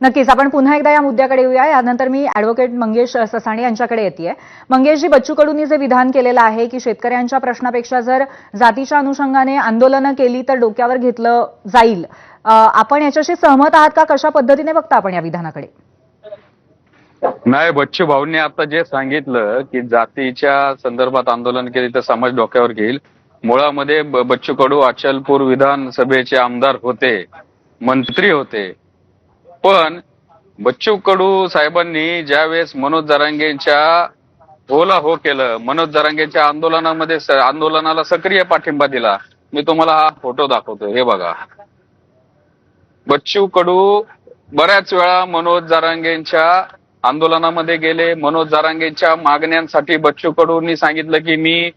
नक्कीच आपण पुन्हा एकदा या मुद्द्याकडे येऊया. यानंतर मी ऍडव्होकेट मंगेश ससाणे यांच्याकडे येते मंगेशजी बच्चू कडूंनी जे विधान केलेलं आहे की शेतकऱ्यांच्या प्रश्नापेक्षा जर जातीच्या अनुषंगाने आंदोलनं केली तर डोक्यावर घेतलं जाईल. आपण याच्याशी सहमत आहात का? कशा पद्धतीने बघता आपण या विधानाकडे? नाही बच्चू भाऊंनी आता जे सांगितलं की जातीच्या संदर्भात आंदोलन केली तर समाज डोक्यावर घेईल. मुळामध्ये बच्चू कडू अचलपूर विधानसभेचे आमदार होते मंत्री होते. पण बच्चू कडू साहेबांनी ज्यावेळेस मनोज जरांगेंच्या होला हो केलं मनोज जरांगेंच्या आंदोलनामध्ये आंदोलनाला सक्रिय पाठिंबा दिला मी तुम्हाला हा फोटो दाखवतो हे बघा. बच्चू कडू बऱ्याच वेळा मनोज जारांगेंच्या आंदोलनामध्ये गेले मनोज जारांगेंच्या मागण्यांसाठी बच्चू कडूंनी सांगितलं की मी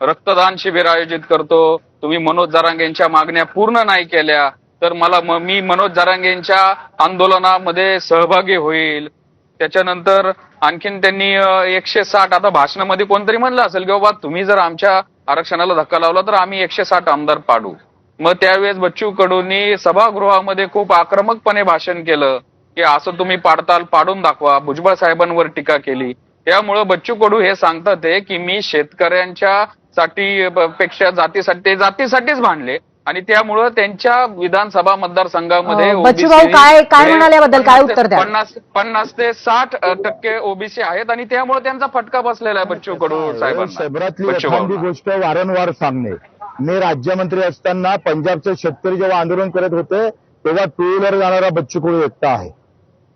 रक्तदान शिबिर आयोजित करतो तुम्ही मनोज जारांगेंच्या मागण्या पूर्ण नाही केल्या तर मला म- मी मनोज जारांगेंच्या आंदोलनामध्ये सहभागी होईल. त्याच्यानंतर आणखीन त्यांनी एकशे साठ आता भाषणामध्ये कोणतरी म्हणलं असेल की बाबा तुम्ही जर आमच्या आरक्षणाला धक्का लावला तर आम्ही एकशे साठ आमदार पाडू. मग त्यावेळेस बच्चू कडूंनी सभागृहामध्ये खूप आक्रमकपणे भाषण केलं की असं तुम्ही पाडताल पाडून दाखवा भुजबळ साहेबांवर टीका केली. त्यामुळं बच्चू कडू हे सांगतात ते की मी शेतकऱ्यांच्या साठी पेक्षा जातीसाठी जातीसाठीच भांडले. आणि त्यामुळं त्यांच्या विधानसभा मतदारसंघामध्ये अं, बच्चू OBC भाऊ काय- काय हे म्हणाले याबद्दल? काय पन्नास ते- उत्तर द्याल? पन्नास पन्नास ते साठ टक्के ओबीसी आहेत आणि त्यामुळे त्यांचा फटका बसलेला आहे बच्चू कडू भाऊंना. गोष्ट वारंवार सांगणे मी राज्यमंत्री असताना पंजाबचे शेतकरी जेव्हा आंदोलन करत होते तेव्हा टू व्हीलर जाणारा बच्चू कडू एकटा आहे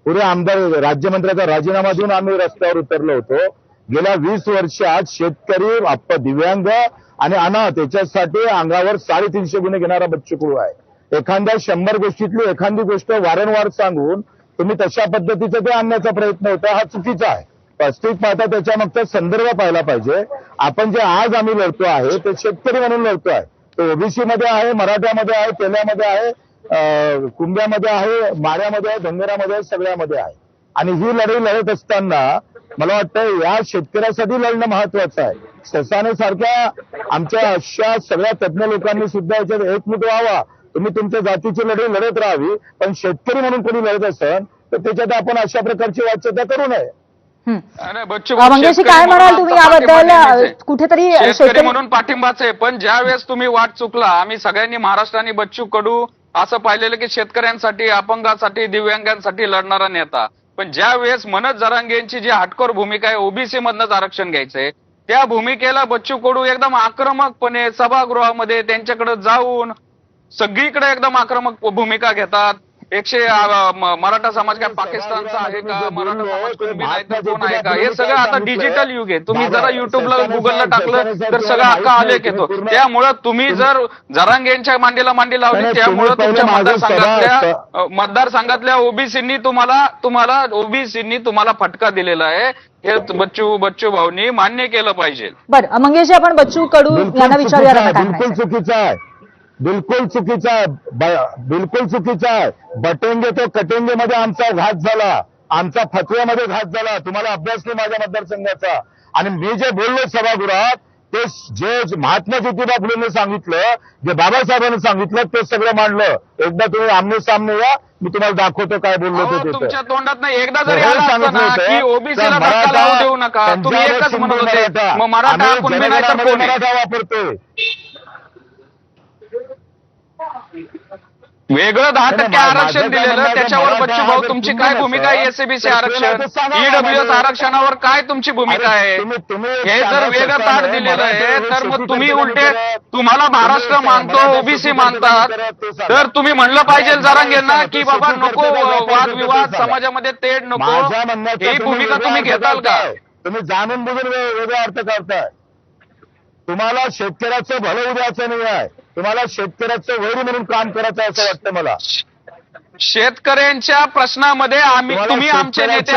पुढे आमदार राज्यमंत्र्याचा राजीनामा देऊन आम्ही रस्त्यावर उतरलो होतो गेल्या वीस वर्षात शेतकरी आप दिव्यांग आणि अनाथ याच्यासाठी अंगावर साडेतीनशे गुन्हे घेणारा बच्चू आहे. एखाद्या शंभर गोष्टीतली एखादी गोष्ट वारंवार सांगून तुम्ही तशा पद्धतीचं ते आणण्याचा प्रयत्न होता हा चुकीचा आहे. वास्तविक पाहता त्याच्या मागचा संदर्भ पाहिला पाहिजे. आपण जे आज आम्ही लढतो आहे ते शेतकरी म्हणून लढतो आहे. तो ओबीसी मध्ये आहे मराठ्यामध्ये आहे तेल्यामध्ये आहे कुंभ्यामध्ये आहे माऱ्यामध्ये आहे धनगरामध्ये आहे सगळ्यामध्ये आहे. आणि ही लढाई लढत असताना मला वाटतं या शेतकऱ्यासाठी लढणं महत्वाचं आहे. ससाने सारख्या आमच्या अशा सगळ्या तज्ञ लोकांनी सुद्धा याच्यात एकमूट व्हावा. तुम्ही तुमच्या जातीची लढाई लढत राहावी पण शेतकरी म्हणून कोणी लढत असेल तर त्याच्यात आपण अशा प्रकारची वाच्यता करू नये. हं. शेतकरी काय म्हणून म्हणाल तुम्ही? याबद्दल. कुठेतरी शेतकरी शेतकरी म्हणून पाठिंबाच आहे पण ज्या वेळेस तुम्ही वाट चुकला आम्ही सगळ्यांनी महाराष्ट्राने बच्चू कडू असं पाहिलेलं की शेतकऱ्यांसाठी अपंगासाठी दिव्यांगांसाठी लढणारा नेता. पण ज्या वेळेस मनोज जरांगेंची जी हटकोर भूमिका आहे ओबीसी मधनच आरक्षण घ्यायचंय त्या भूमिकेला बच्चू कडू एकदम आक्रमकपणे सभागृहामध्ये त्यांच्याकडे जाऊन सगळीकडे एकदम आक्रमक भूमिका घेतात. एकशे मराठा समाज काय पाकिस्तानचा आहे का मराठा समाज कुणबी नाही तर कोण आहे का? हे सगळं आता डिजिटल युग आहे. तुम्ही जरा युट्यूबला गुगलला टाकलं तर सगळं अख्खा आलेख येतो. त्यामुळं तुम्ही जर जरांगेंच्या मांडीला मांडी लावली त्यामुळं तुमच्या मतदारसंघातल्या मतदारसंघातल्या ओबीसींनी तुम्हाला तुम्हाला ओबीसींनी तुम्हाला फटका दिलेला आहे. हे बच्चू बच्चू भाऊनी मान्य केलं पाहिजे. बरं मंगेशजी आपण बच्चू कडू यांना विचारूया बिलकुल चुकीचं आहे. बिलकुल चुकीचं आहे. बिलकुल चुकीचं आहे. बटेंगे तो कटेंगे मध्ये आमचा घात झाला. आमचा फतव्यामध्ये घात झाला. तुम्हाला अभ्यास नाही माझ्या मतदारसंघाचा. आणि मी जे बोललो सभागृहात ते जे महात्मा ज्योतिबा फुलेंनी सांगितलं जे बाबासाहेबांनी सांगितलं ते सगळं मांडलं. एकदा तुम्ही आमने सामने या मी तुम्हाला दाखवतो काय बोललो ते तुमच्या तोंडात नाही. एकदा जर सांगितलं होतं? मराठा वापरतोय. वेगळं दहा टक्के आरक्षण दिलेलं त्याच्यावर बच्चू भाऊ तुमची काय भूमिका आहे? एसीबीसी तर आरक्षण? ईडब्ल्यूएस आम्हाला. आरक्षणावर काय तुमची भूमिका आहे? हे जर वेगळं ताट दिलेलं आहे तर मग तुम्ही उलटे तुम्हाला महाराष्ट्र मानतो ओबीसी मानतात. तर तुम्ही म्हणलं पाहिजे जरांगेंना की बाबा नको वादविवाद. समाजामध्ये तेढ नको. ही भूमिका तुम्ही घेताल का. तुम्ही जाणून बुजून वे- वेगळा अर्थ करताय. तुम्हाला शेतकऱ्याचं भलं उद्याचं नाही आहे. तुम्हाला शेतकऱ्याचं वैरी म्हणून काम करायचं असं वाटतं मला. शेतकऱ्यांच्या प्रश्नामध्ये आम्ही तुम्ही आमचे नेते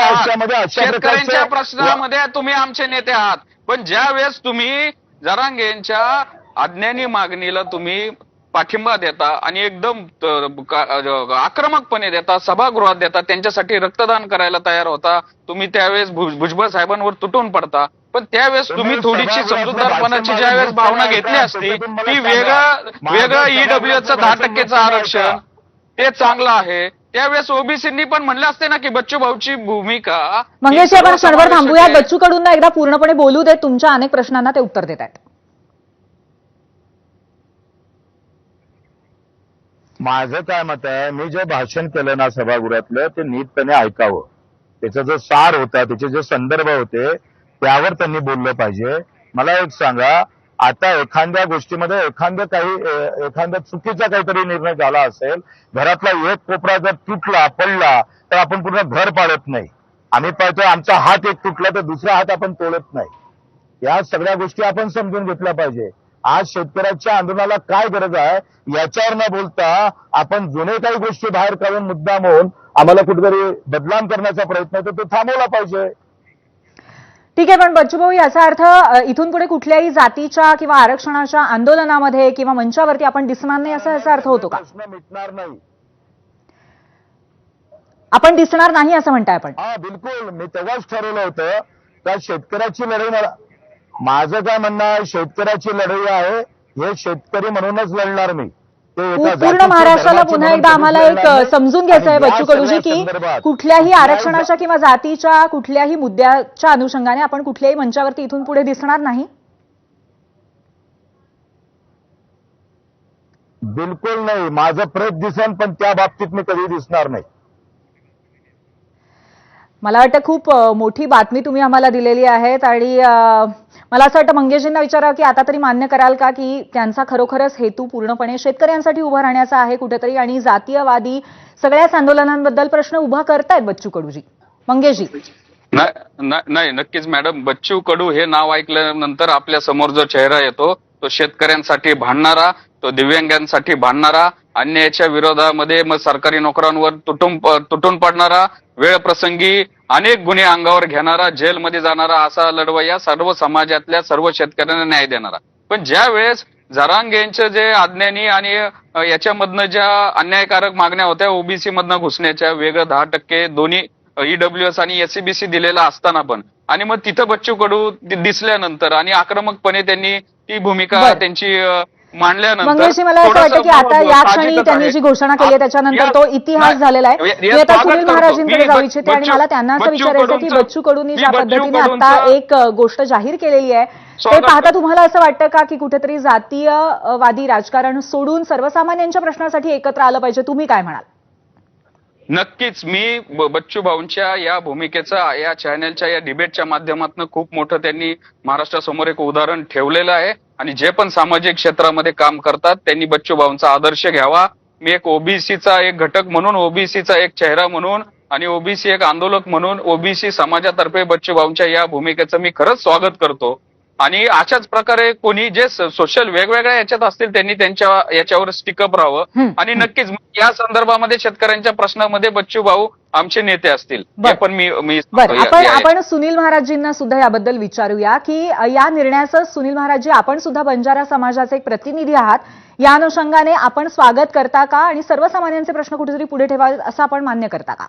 शेतकऱ्यांच्या आहात. प्रश्नामध्ये तुम्ही आमचे नेते आहात. पण ज्या वेळेस तुम्ही जरांगेंच्या अज्ञानी मागणीला तुम्ही पाठिंबा देता आणि एकदम आक्रमकपणे देता सभागृहात देता त्यांच्यासाठी रक्तदान करायला तयार होता तुम्ही त्यावेळेस भुज- भुजबळ साहेबांवर तुटून पडता पण त्यावेळेस तुम्ही थोडीशी समजूतदारपणाची ज्यावेळेस मारून भावना घेतली असती ती सांगा. वेगळं वेगळं सभागृहात ईडब्ल्यूएचं दहा टक्केचं आरक्षण ते चांगलं आहे. त्यावेळेस ओबीसींनी पण म्हणले असते ना की बच्चू भाऊची भूमिका मंगेशजी आपण क्षणभर आहे. बच्चू कडूंना एकदा पूर्णपणे बोलू देत. तुमच्या अनेक प्रश्नांना ते उत्तर देत आहेत. माझं काय मत आहे मी जे भाषण केलं ना सभागृहातलं ते नीटपणे ऐकावं. त्याचा जो सार होता त्याचे जे संदर्भ होते त्यावर त्यांनी बोललं पाहिजे. मला एक सांगा आता एखाद्या गोष्टीमध्ये एखाद्या काही एखाद्या चुकीचा काहीतरी निर्णय झाला असेल घरातला एक कोपरा जर तुटला पडला तर आपण पूर्ण घर पाडत नाही. आम्ही पाहतोय आमचा हात एक तुटला तर दुसरा हात आपण तोडत नाही. या सगळ्या गोष्टी आपण समजून घेतल्या पाहिजे. आज शेतकऱ्याच्या आंदोलनाला काय गरज आहे याच्यावर न बोलता आपण जुने काही गोष्टी बाहेर काढून मुद्दाम होऊन आम्हाला कुठेतरी बदनाम करण्याचा प्रयत्न तर तो थांबवला पाहिजे. ठीक आहे पण बच्चूभाऊ याचा अर्थ इथून पुढे कुठल्याही जातीच्या किंवा आरक्षणाच्या आंदोलनामध्ये किंवा मंचावरती आपण दिसणार नाही असा याचा अर्थ होतो का? मिटणार नाही. आपण दिसणार नाही असं म्हणताय आपण. हा बिलकुल. मी तेव्हाच ठरवलं होतं का शेतकऱ्याची लढाई मला माझं काय म्हणणं आहे शेतकऱ्याची लढाई आहे. हे शेतकरी म्हणूनच लढणार मी. पूर्ण महाराष्ट्राला पुन्हा एकदा आम्हाला एक. समजून घ्यायचं आहे बच्चू कडूजी की कुठल्याही आरक्षणाच्या किंवा जातीच्या कुठल्याही मुद्द्याच्या अनुषंगाने आपण कुठल्याही मंचावरती इथून पुढे दिसणार नाही बिलकुल नाही माझं प्रेत दिसन पण त्या बाबतीत मी कधी दिसणार नाही मला वाटतं खूप मोठी बातमी तुम्ही आम्हाला दिलेली आहेत आणि मला असं वाटतं मंगेशजींना विचारा की आता तरी मान्य कराल का की त्यांचा खरोखरच हेतू पूर्णपणे शेतकऱ्यांसाठी उभा राहण्याचा आहे कुठेतरी आणि जातीयवादी सगळ्याच आंदोलनांबद्दल प्रश्न उभा करतायत बच्चू कडूजी. मंगेशजी. नाही- नाही नक्कीच मॅडम. बच्चू कडू हे नाव ऐकल्यानंतर आपल्यासमोर जो चेहरा येतो तो शेतकऱ्यांसाठी भांडणारा तो दिव्यांगांसाठी भांडणारा अन्यायाच्या विरोधामध्ये मग सरकारी नोकरांवर तुटून तुटून पडणारा वेळ प्रसंगी अनेक गुन्हे अंगावर घेणारा जेलमध्ये जाणारा असा लढवय्या सर्व समाजातल्या सर्व शेतकऱ्यांना न्याय देणारा पण ज्या वेळेस जरांगेंचं जे अज्ञानी आणि याच्यामधनं ज्या अन्यायकारक मागण्या होत्या ओबीसी मधनं घुसण्याच्या वेगळं दहा टक्के दोन्ही ईडब्ल्यूएस आणि एससीबीसी दिलेला असताना पण आणि मग तिथं बच्चू कडू दिसल्यानंतर आणि आक्रमकपणे त्यांनी ती भूमिका. त्यांची मांडल्यानंतर मला असं वाटतं की आता या क्षणी त्यांनी. जी घोषणा केली आहे त्याच्यानंतर तो इतिहास झालेला आहे मी आता सुनील. महाराजींकडे जाऊ इच्छिते आणि मला त्यांना असं विचारायचं की बच्चू कडूंनी ज्या पद्धतीने आता एक गोष्ट जाहीर केलेली आहे ते पाहता. तुम्हाला असं वाटतं का की कुठेतरी जातीयवादी राजकारण सोडून सर्वसामान्यांच्या प्रश्नासाठी एकत्र आलं पाहिजे तुम्ही काय म्हणाल नक्कीच मी बच्चू भाऊंच्या या भूमिकेचा या चॅनलच्या या डिबेटच्या माध्यमातून खूप मोठं त्यांनी महाराष्ट्रासमोर एक उदाहरण ठेवलेलं आहे आणि जे पण सामाजिक क्षेत्रामध्ये काम करतात त्यांनी बच्चू भाऊंचा आदर्श घ्यावा. मी एक ओबीसीचा एक घटक म्हणून ओबीसीचा एक चेहरा म्हणून आणि ओबीसी एक आंदोलक म्हणून ओबीसी समाजातर्फे बच्चू भाऊंच्या या भूमिकेचं मी खरंच स्वागत करतो. आणि अशाच प्रकारे कोणी जे सोशल वेगवेगळ्या याच्यात असतील त्यांनी त्यांच्या याच्यावर स्टिकअप राहावं. आणि नक्कीच या संदर्भामध्ये शेतकऱ्यांच्या प्रश्नामध्ये बच्चू भाऊ आमचे नेते असतील. पण मी मी आपण आपण सुनील महाराजींना सुद्धा याबद्दल विचारूया की या निर्णयाचं सुनील महाराजी आपण सुद्धा बंजारा समाजाचे एक प्रतिनिधी आहात. या अनुषंगाने आपण स्वागत करता का? आणि सर्वसामान्यांचे प्रश्न कुठेतरी पुढे ठेवावेत असं आपण मान्य करता का?